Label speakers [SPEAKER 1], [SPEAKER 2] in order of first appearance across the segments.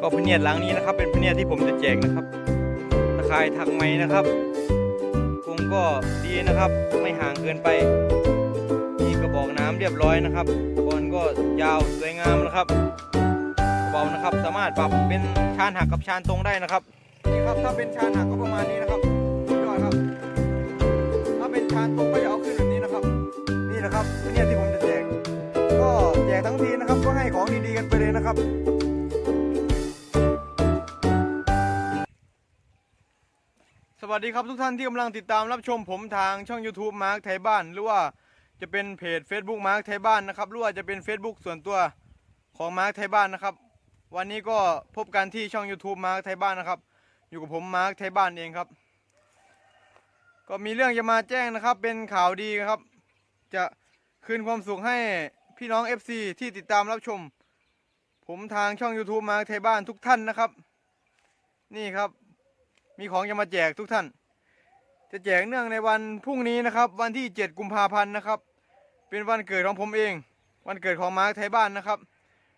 [SPEAKER 1] ก็พเนียดหลังนี้นะครับ เป็นพเนียดที่ผมจะแจกนะครับตะข่ายถักไหมนะครับกรงก็ดีนะครับ ไม่ห่างเกินไปมีกระบอกน้ำเรียบร้อยนะครับบอลก็ยาวสวยงามนะครับเบานะครับ สามารถปรับเป็นชานหักกับชานตรงได้นะครับนี่ครับถ้าเป็นชานหักก็ประมาณนี้นะครับยอดครับ ถ้าเป็นชานตรงก็จะเอาขึ้นแบบนี้นะครับ นี่นะครับพเนียดที่ผมจะแจกก็แจกทั้งทีนะครับ ก็ให้ของดีๆกันไปเลยนะครับ วัสดีครับทุกท่านที่กำลังติดตามรับชมผมทางช่อง YouTube มาร์คไทยบ้าน หรือว่าจะเป็นเพจ Facebook มาร์คไทยบ้านนะครับหรือว่าจะเป็น Facebook ส่วนตัวของมาร์คไทยบ้านนะครับ วันนี้ก็พบกันที่ช่อง YouTube มาร์คไทยบ้านนะครับ อยู่กับผมมาร์คไทยบ้านเองครับ ก็มีเรื่องจะมาแจ้งนะครับ เป็นข่าวดีครับ จะคืนความสุขให้พี่น้อง FC ที่ติดตามรับชม ผมทางช่อง YouTube มาร์คไทยบ้านทุกท่านนะครับ นี่ครับ มีของจะมาแจกทุกท่าน จะแจกเนื่องในวันพรุ่งนี้นะครับ วันที่ 7 กุมภาพันธ์นะครับ เป็นวันเกิดของผมเอง วันเกิดของมาร์คไทยบ้านนะครับ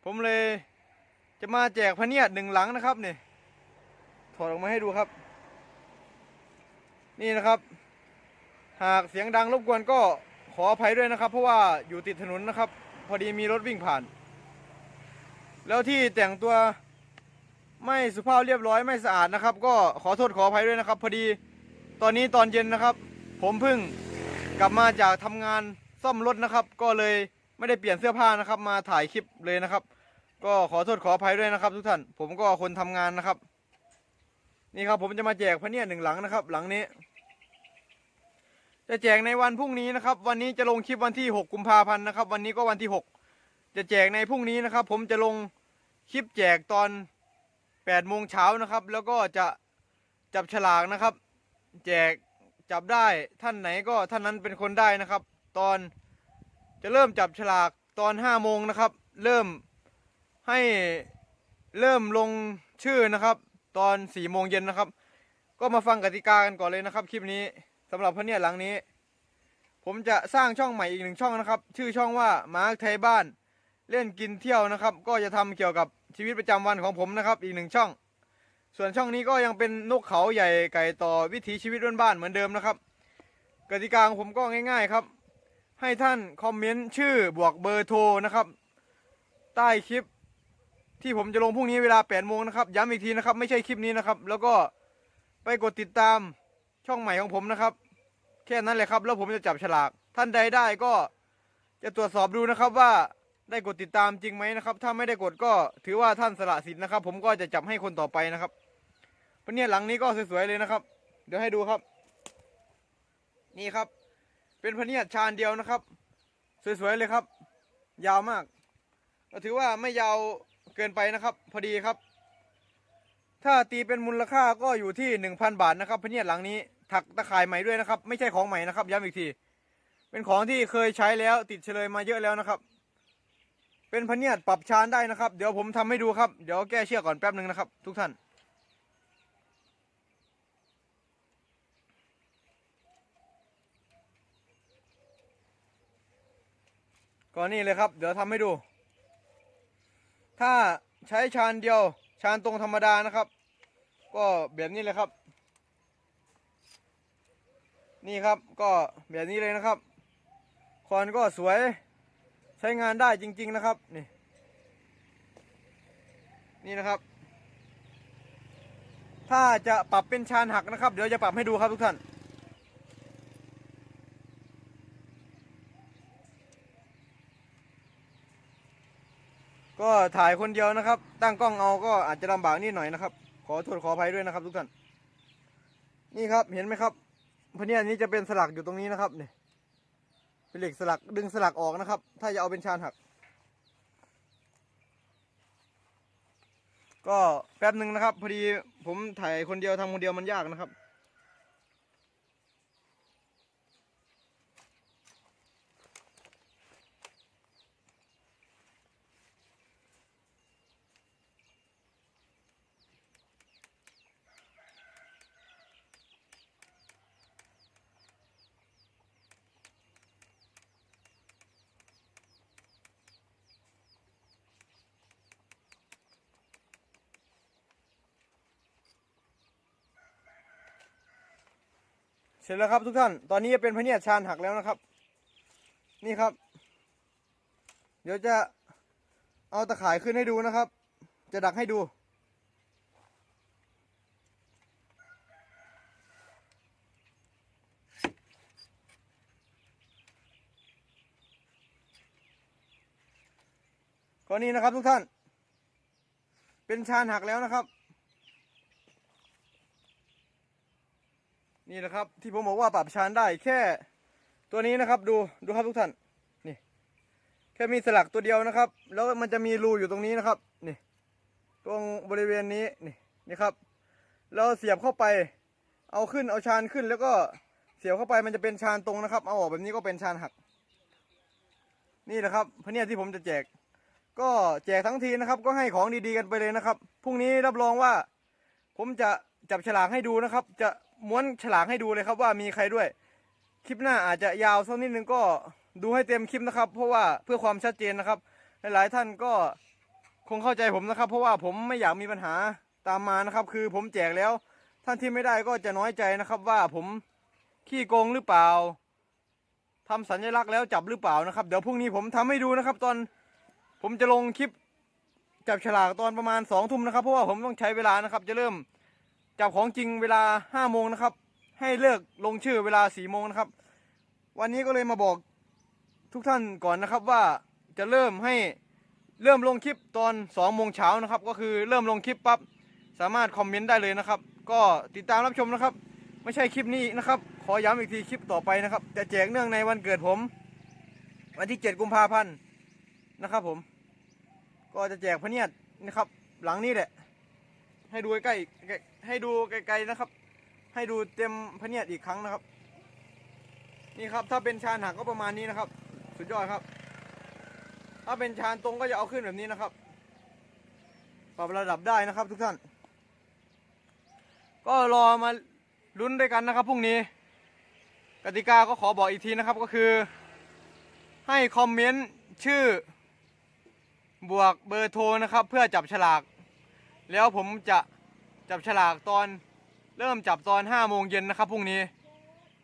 [SPEAKER 1] ผมเลยจะมาแจกพะเนียดหนึ่งหลังนะครับนี่ถอดออกมาให้ดูครับ นี่นะครับ หากเสียงดังรบกวนก็ขออภัยด้วยนะครับ เพราะว่าอยู่ติดถนนนะครับ พอดีมีรถวิ่งผ่าน แล้วที่แต่งตัว ไม่สุภาพเรียบร้อยไม่สะอาดนะครับ ก็ขอโทษขออภัยด้วยนะครับ พอดีตอนนี้ตอนเย็นนะครับ ผมเพิ่งกลับมาจากทำงานซ่อมรถนะครับ ก็เลยไม่ได้เปลี่ยนเสื้อผ้านะครับ มาถ่ายคลิปเลยนะครับ ก็ขอโทษขออภัยด้วยนะครับ ทุกท่านผมก็คนทำงานนะครับ นี่ครับผมจะมาแจกพะเนี่ยหนึ่งหลังนะครับ หลังนี้ จะแจกในวันพรุ่งนี้นะครับ วันนี้จะลงคลิปวันที่ 6 กุมภาพันธ์นะครับ วันนี้ก็วันที่ 6 จะแจกในพรุ่งนี้นะครับ ผมจะลงคลิปแจกตอน 8โมงเช้านะครับ แล้วก็จะจับฉลากนะครับ แจกจับได้ท่านไหนก็ท่านนั้นเป็นคนได้นะครับ ตอนจะเริ่มจับฉลากตอน5โมงนะครับ เริ่มให้เริ่มลงชื่อนะครับ ตอน4โมงเย็นนะครับ ก็มาฟังกติกากันก่อนเลยนะครับ คลิปนี้สำหรับพระเนี่ยหลังนี้ ผมจะสร้างช่องใหม่อีกหนึ่งช่องนะครับ ชื่อช่องว่ามาร์คไทยบ้าน เล่นกินเที่ยวนะครับ ก็จะทำเกี่ยวกับ ชีวิตประจำวันของผมนะครับ อีกหนึ่งช่อง ส่วนช่องนี้ก็ยังเป็นนกเขาใหญ่ไก่ต่อวิถีชีวิตบ้านๆเหมือนเดิมนะครับ กติกาของผมก็ง่าย ๆครับ ให้ท่านคอมเมนต์ชื่อบวกเบอร์โทรนะครับ ใต้คลิปที่ผมจะลงพรุ่งนี้เวลา8โมงนะครับ ย้ำอีกทีนะครับ ไม่ใช่คลิปนี้นะครับ แล้วก็ไปกดติดตามช่องใหม่ของผมนะครับ แค่นั้นแหละครับ แล้วผมจะจับฉลาก ท่านใดได้ก็จะตรวจสอบดูนะครับว่า ได้กดติดตามจริงไหมนะครับ ถ้าไม่ได้กดก็ถือว่าท่านสละสิทธิ์นะครับ ผมก็จะจับให้คนต่อไปนะครับพระเนี่ยหลังนี้ก็สวยๆเลยนะครับ เดี๋ยวให้ดูครับ นี่ครับ เป็นพะเนียดชานเดียวนะครับ สวยๆเลยครับ ยาวมากก็ถือว่าไม่ยาวเกินไปนะครับ พอดีครับ ถ้าตีเป็นมูลค่าก็อยู่ที่หนึ่งพันบาทนะครับพะเนียดหลังนี้ถักตะข่ายใหม่ด้วยนะครับ ไม่ใช่ของใหม่นะครับย้ำอีกที เป็นของที่เคยใช้แล้วติดเฉลยมาเยอะแล้วนะครับ เป็นพเนียดปรับชานได้นะครับ เดี๋ยวผมทำให้ดูครับ เดี๋ยวแก้เชือกก่อนแป๊บหนึ่งนะครับ ทุกท่านก็นี่เลยครับ เดี๋ยวทำให้ดู ถ้าใช้ชานเดียวชานตรงธรรมดานะครับ ก็แบบนี้เลยครับ นี่ครับก็แบบนี้เลยนะครับคอนก็สวย ใช้งานได้จริง ๆนะครับ นี่ นี่นะครับ ถ้าจะปรับเป็นชานหักนะครับ เดี๋ยวจะปรับให้ดูครับทุกท่านก็ถ่ายคนเดียวนะครับ ตั้งกล้องเอาก็อาจจะลำบากนิดหน่อยนะครับ ขอโทษขออภัยด้วยนะครับทุกท่าน นี่ครับเห็นไหมครับพเนียนี้จะเป็นสลักอยู่ตรงนี้นะครับนี่ เป็นเหล็กสลักดึงสลักออกนะครับ ถ้าจะเอาเป็นชานหัก ก็แป๊บหนึ่งนะครับ พอดีผมถ่ายคนเดียวทำคนเดียวมันยากนะครับ สร็จแล้วครับทุกท่าน ตอนนี้จะเป็นพเนียดชานหักแล้วนะครับ นี่ครับ เดี๋ยวจะเอาตะข่ายขึ้นให้ดูนะครับ จะดักให้ดู ก็นี่นะครับทุกท่าน เป็นชานหักแล้วนะครับ นี่นะครับ ที่ผมบอกว่าปรับชานได้แค่ ตัวนี้นะครับ ดูดูครับทุกท่านนี่ แค่มีสลักตัวเดียวนะครับ แล้วมันจะมีรูอยู่ตรงนี้นะครับนี่ ตรงบริเวณนี้นี่นี่ครับเราเสียบเข้าไป เอาขึ้นเอาชานขึ้น แล้วก็เสียบเข้าไปมันจะเป็นชานตรงนะครับ เอาออกแบบนี้ก็เป็นชานหัก นี่แหละครับพะเนียที่ผมจะแจก ก็แจกทั้งทีนะครับ ก็ให้ของดีๆกันไปเลยนะครับพรุ่งนี้รับรองว่า ผมจะจับฉลากให้ดูนะครับ จะ ม้วนฉลากให้ดูเลยครับว่ามีใครด้วย คลิปหน้าอาจจะยาวสักนิดนึงก็ดูให้เต็มคลิปนะครับ เพราะว่าเพื่อความชัดเจนนะครับ หลายๆท่านก็คงเข้าใจผมนะครับ เพราะว่าผมไม่อยากมีปัญหาตามมานะครับ คือผมแจกแล้ว ท่านที่ไม่ได้ก็จะน้อยใจนะครับว่าผมขี้โกงหรือเปล่าทำสัญลักษณ์แล้วจับหรือเปล่านะครับ เดี๋ยวพรุ่งนี้ผมทำให้ดูนะครับ ตอนผมจะลงคลิปจับฉลากตอนประมาณสองทุ่มนะครับ เพราะว่าผมต้องใช้เวลานะครับ จะเริ่ม จับของจริงเวลาห้าโมงนะครับ ให้เลิกลงชื่อเวลาสี่โมงนะครับ วันนี้ก็เลยมาบอกทุกท่านก่อนนะครับว่าจะเริ่มให้เริ่มลงคลิปตอนสองโมงเช้านะครับ ก็คือเริ่มลงคลิปปั๊บสามารถคอมเมนต์ได้เลยนะครับ ก็ติดตามรับชมนะครับ ไม่ใช่คลิปนี้นะครับ ขอย้ำอีกทีคลิปต่อไปนะครับ จะแจกเนื่องในวันเกิดผม วันที่ 7 กุมภาพันธ์นะครับ ผม ก็จะแจกพเนียดนะครับ หลังนี้แหละ ให้ดูใกล้ๆ ให้ดูไกลๆนะครับ ให้ดูเต็มพเนียดอีกครั้งนะครับ นี่ครับถ้าเป็นชานหักก็ประมาณนี้นะครับ สุดยอดครับ ถ้าเป็นชานตรงก็จะเอาขึ้นแบบนี้นะครับปรับระดับได้นะครับทุกท่าน ก็รอมาลุ้นด้วยกันนะครับพรุ่งนี้ กติกาก็ขอบอกอีกทีนะครับก็คือ ให้คอมเมนต์ชื่อบวกเบอร์โทรนะครับ เพื่อจับฉลาก แล้วผมจะ จับฉลากตอนเริ่มจับตอน5โมงเย็นนะครับพรุ่งนี้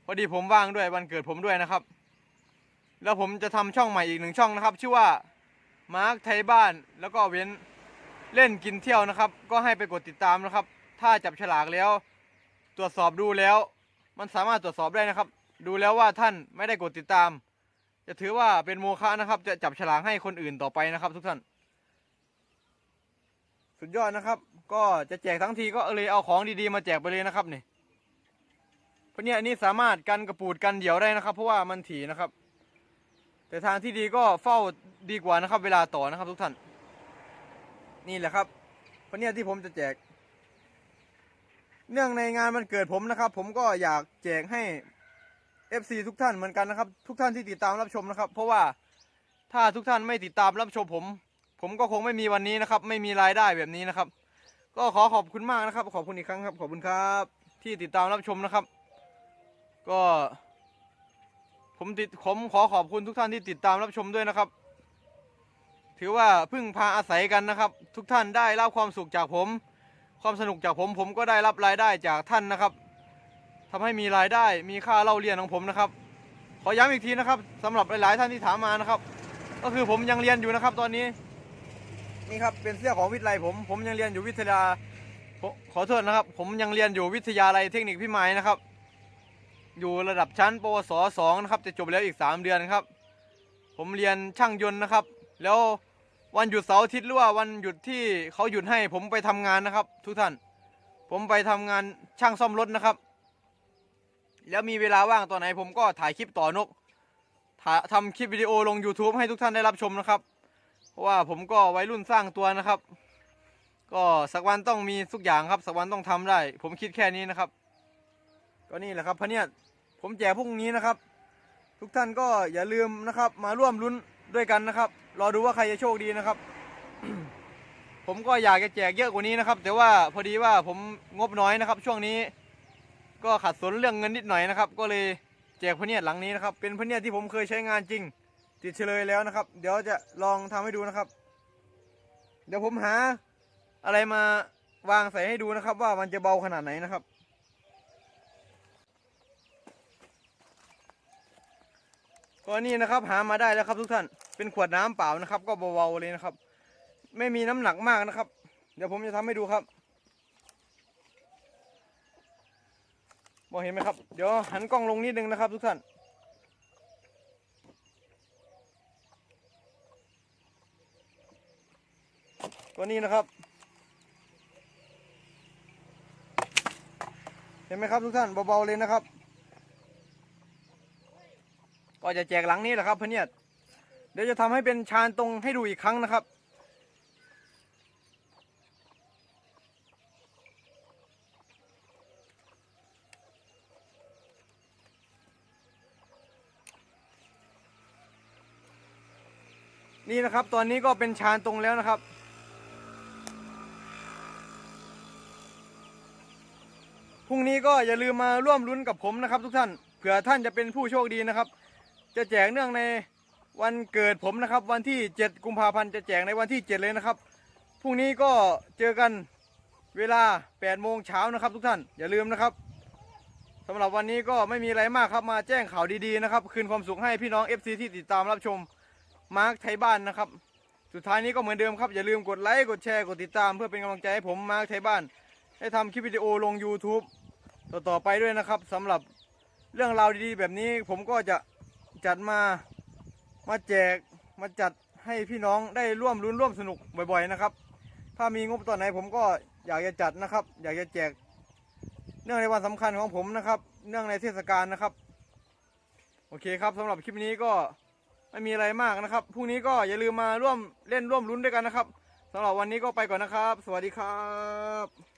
[SPEAKER 1] พอดีผมว่างด้วยวันเกิดผมด้วยนะครับ แล้วผมจะทำช่องใหม่อีกหนึ่งช่องนะครับ ชื่อว่ามาร์คไทยบ้านแล้วก็เว้นเล่นกินเที่ยวนะครับ ก็ให้ไปกดติดตามนะครับ ถ้าจับฉลากแล้ว ตรวจสอบดูแล้ว มันสามารถตรวจสอบได้นะครับ ดูแล้วว่าท่านไม่ได้กดติดตาม จะถือว่าเป็นโมฆะนะครับ จะจับฉลากให้คนอื่นต่อไปนะครับ ทุกท่าน สุดยอดนะครับ ก็จะแจกทั้งทีก็เลยเอาของดีๆมาแจกไปเลยนะครับนี่เพราะเนี่ยอันนี้สามารถกันกระปูดกันเดี่ยวได้นะครับ เพราะว่ามันถี่นะครับ แต่ทางที่ดีก็เฝ้าดีกว่านะครับ เวลาต่อนะครับ ทุกท่าน นี่แหละครับเพราะเนี่ยที่ผมจะแจก เนื่องในงานวันเกิดผมนะครับ ผมก็อยากแจกให้ FC ทุกท่านเหมือนกันนะครับ ทุกท่านที่ติดตามรับชมนะครับ เพราะว่าถ้าทุกท่านไม่ติดตามรับชมผม ผมก็คงไม่มีวันนี้นะครับ ไม่มีรายได้แบบนี้นะครับ ก็ขอขอบคุณมากนะครับ ขอบคุณอีกครั้งครับขอบคุณครับ ที่ติดตามรับชมนะครับ ก็ ผมติดผมขอขอบคุณทุกท่านที่ติดตามรับชมด้วยนะครับ ถือว่าพึ่งพาอาศัยกันนะครับ ทุกท่านได้รับความสุขจากผม ความสนุกจากผมผมก็ได้รับรายได้จากท่านนะครับทำให้มีรายได้มีค่าเล่าเรียนของผมนะครับ ขอย้ำอีกทีนะครับสำหรับหลาย ๆ ท่านที่ถามมานะครับ ก็คือผมยังเรียนอยู่นะครับตอนนี้ นี่ครับเป็นเสื้อของวิทยาลัยผม ผมยังเรียนอยู่วิทยาขอโทษนะครับ ผมยังเรียนอยู่วิทยาลัยเทคนิคพิมายนะครับ อยู่ระดับชั้นปวสสองนะครับ จะจบแล้วอีก 3 เดือนครับ ผมเรียนช่างยนต์นะครับ แล้ววันหยุดเสาร์อาทิตย์หรือว่าวันหยุดที่เขาหยุดให้ผมไปทำงานนะครับ ทุกท่าน ผมไปทำงานช่างซ่อมรถนะครับ แล้วมีเวลาว่างตอนไหนผมก็ถ่ายคลิปต่อนกถ่าทำคลิปวิดีโอลง YouTube ให้ทุกท่านได้รับชมนะครับ เพราะว่าผมก็วัยรุ่นสร้างตัวนะครับ ก็สักวันต้องมีทุกอย่างครับ สักวันต้องทำได้ ผมคิดแค่นี้นะครับ ก็นี่แหละครับพะเนี่ยผมแจกพรุ่งนี้นะครับ ทุกท่านก็อย่าลืมนะครับ มาร่วมลุ้นด้วยกันนะครับ รอดูว่าใครจะโชคดีนะครับ ผมก็อยากจะแจกเยอะกว่านี้นะครับ แต่ว่าพอดีว่าผมงบน้อยนะครับ ช่วงนี้ ก็ขัดสนเรื่องเงินนิดหน่อยนะครับ ก็เลยแจกพะเนียดหลังนี้นะครับ เป็นพะเนียดที่ผมเคยใช้งานจริง ติดเฉลยแล้วนะครับ เดี๋ยวจะลองทำให้ดูนะครับ เดี๋ยวผมหาอะไรมาวางใส่ให้ดูนะครับ ว่ามันจะเบาขนาดไหนนะครับ ก็นี่นะครับหามาได้แล้วครับทุกท่านเป็นขวดน้ำเปล่านะครับ ก็เบาๆเลยนะครับ ไม่มีน้ำหนักมากนะครับ เดี๋ยวผมจะทำให้ดูครับมองเห็นไหมครับ เดี๋ยวหันกล้องลงนิดนึงนะครับทุกท่าน ก็นี่นะครับ เห็นไหมครับทุกท่านเบาๆเลยนะครับ ก็จะแจกหลังนี้แหละครับพเนียดเดี๋ยวจะทำให้เป็นชานตรงให้ดูอีกครั้งนะครับนี่นะครับตอนนี้ก็เป็นชานตรงแล้วนะครับ พรุ่ง นี้ก็อย่าลืมมาร่วมลุ้นกับผมนะครับ ทุกท่านเผื่อท่านจะเป็นผู้โชคดีนะครับ จะแจกเนื่องในวันเกิดผมนะครับ วันที่ 7 กุมภาพันธ์จะแจกในวันที่ 7 เลยนะครับพรุ่งนี้ก็เจอกันเวลา8โมงเช้านะครับ ทุกท่านอย่าลืมนะครับสำหรับวันนี้ก็ไม่มีอะไรมากครับมาแจ้งข่าวดีๆนะครับ คืนความสุขให้พี่น้อง FC ที่ติดตามรับชมมาร์คไทยบ้านนะครับ สุดท้ายนี้ก็เหมือนเดิมครับ อย่าลืมกดไลค์กดแชร์กดติดตามเพื่อเป็นกำลังใจให้ผมมาร์คไทยบ้าน ได้ทำคลิปวิดีโอลง YouTube ต่อๆไปด้วยนะครับสำหรับเรื่องราวดีๆ แบบนี้ผมก็จะจัดมามาแจกมาจัดให้พี่น้องได้ร่วมรุ้นร่วมสนุกบ่อยๆนะครับ ถ้ามีงบตอนไหนผมก็อยากจะจัดนะครับ อยากจะแจก เนื่องในวันสำคัญของผมนะครับ เนื่องในเทศกาลนะครับ โอเคครับสำหรับคลิปนี้ก็ไม่มีอะไรมากนะครับพรุ่งนี้ก็อย่าลืมมาร่วมเล่นร่วมรุ้นด้วยกันนะครับสำหรับวันนี้ก็ไปก่อนนะครับ สวัสดีครับ